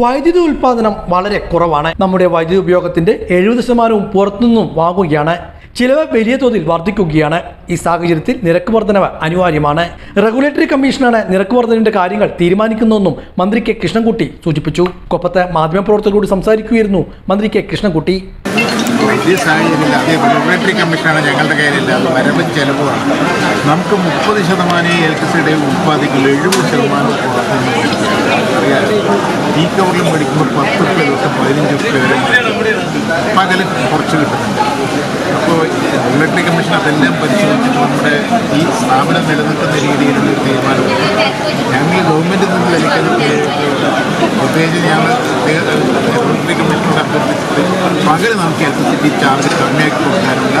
വൈദ്യുതി ഉൽപാദനം വളരെ കുറവാണ്. നമ്മുടെ വൈദ്യുതി ഉപയോഗത്തിന്റെ എഴുപത് ശതമാനവും പുറത്തുനിന്നും വാങ്ങുകയാണ്. ചിലവ് വലിയ തോതിൽ വർദ്ധിക്കുകയാണ്. ഈ സാഹചര്യത്തിൽ നിരക്ക് വർധനവ് അനിവാര്യമാണ്. റെഗുലേറ്ററി കമ്മീഷനാണ് നിരക്ക് വർധനയുടെ കാര്യങ്ങൾ തീരുമാനിക്കുന്നതെന്നും മന്ത്രി കെ കൃഷ്ണൻകുട്ടി സൂചിപ്പിച്ചു. കൊപ്പത്ത് മാധ്യമപ്രവർത്തകരോട് സംസാരിക്കുകയായിരുന്നു മന്ത്രി കെ കൃഷ്ണൻകുട്ടി. വലിയ സാഹചര്യമില്ല. അതേ റെഗുലേറ്ററി കമ്മീഷനാണ് ഞങ്ങളുടെ കയ്യിലില്ല. അത് വരവും നമുക്ക് മുപ്പത് ശതമാനം ഇലക്ട്രിസിറ്റി ഉൽപ്പാദിക്കുള്ള എഴുപത് ശതമാനം ഈ കവറിൽ മേടിക്കുമ്പോൾ പത്ത് റുപ്യ തൊട്ട് പതിനഞ്ച് റുപ്യ വരെ പകൽ കുറച്ച് കിട്ടുന്നുണ്ട്. അപ്പോൾ റെഗുലേറ്ററി കമ്മീഷൻ അതെല്ലാം പരിശോധിച്ചിട്ട് നമ്മുടെ ഈ സ്ഥാപനം നിലനിൽക്കുന്ന രീതിയിലുള്ള ഒരു തീരുമാനമാണ് ഞങ്ങൾ ഗവൺമെന്റിൽ നിന്ന് ലഭിക്കാൻ പ്രത്യേകിച്ച് ഞങ്ങൾ റെഗുലേറ്ററി കമ്മീഷനോട് അഭ്യർത്ഥിച്ചിട്ട് പകൽ നമുക്ക് ഇലക്ട്രിസിറ്റി ചാർജ് കമ്മിയാക്കി കൊടുക്കാനുള്ള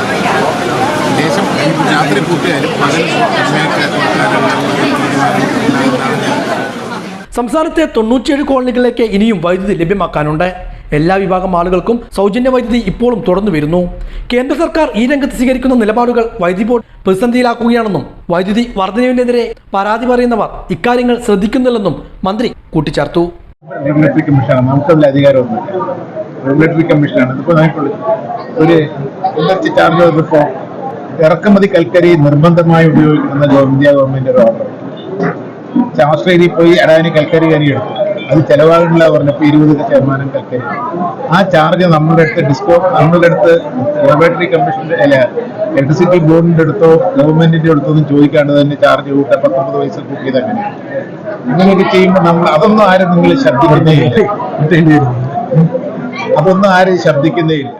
ദേശം രാത്രി കൂട്ടിയാലും പകൽ കമ്മിയാക്കി കൊടുക്കാനുള്ള ഒരു തീരുമാനം ഉണ്ടാകുന്നതാണ് ഞാൻ സംസ്ഥാനത്തെ തൊണ്ണൂറ്റിയേഴ് കോളനികളിലേക്ക് ഇനിയും വൈദ്യുതി ലഭ്യമാക്കാനുണ്ട്. എല്ലാ വിഭാഗം ആളുകൾക്കും സൗജന്യ വൈദ്യുതി ഇപ്പോഴും തുടർന്നു വരുന്നു. കേന്ദ്ര സർക്കാർ ഈ രംഗത്ത് സ്വീകരിക്കുന്ന നിലപാടുകൾ വൈദ്യുതി ബോർഡ് പ്രതിസന്ധിയിലാക്കുകയാണെന്നും വൈദ്യുതി വർധനവിനെതിരെ പരാതി പറയുന്നവർ ഇക്കാര്യങ്ങൾ ശ്രദ്ധിക്കുന്നില്ലെന്നും മന്ത്രി കൂട്ടിച്ചേർത്തു. റെഗുലേറ്ററി റെഗുലേറ്ററി ഒരു ഇറക്കുമതി കൽക്കരി നിർബന്ധമായി ഉപയോഗിക്കുന്ന ഇന്ത്യ ഗവൺമെന്റ് ഒരു ഓർഡർ ഓസ്ട്രേലിയയിൽ പോയി അടാനി കൽക്കരി കരി എടുത്തു. അത് ചെലവാകുന്നില്ല പറഞ്ഞപ്പോൾ ഇരുപത് ശതമാനം കൽക്കരി. ആ ചാർജ് നമ്മുടെ അടുത്ത് ഡിസ്കോ നമ്മുടെ അടുത്ത് റെഗുലേറ്ററി കമ്മീഷന്റെ അല്ല ഇലക്ട്രിസിറ്റി ബോർഡിന്റെ അടുത്തോ ഗവൺമെന്റിന്റെ അടുത്തോ ഒന്നും ചോദിക്കാണ്ട് തന്നെ ചാർജ് കൂട്ട പത്തൊമ്പത് പൈസ കൂട്ടിയത് അങ്ങനെ. അങ്ങനെയൊക്കെ ചെയ്യുമ്പോൾ നമ്മൾ അതൊന്നും ആരും നിങ്ങൾ ശബ്ദിക്കുന്നേ ഇല്ല. അതൊന്നും ആരും ശബ്ദിക്കുന്നേ ഇല്ല.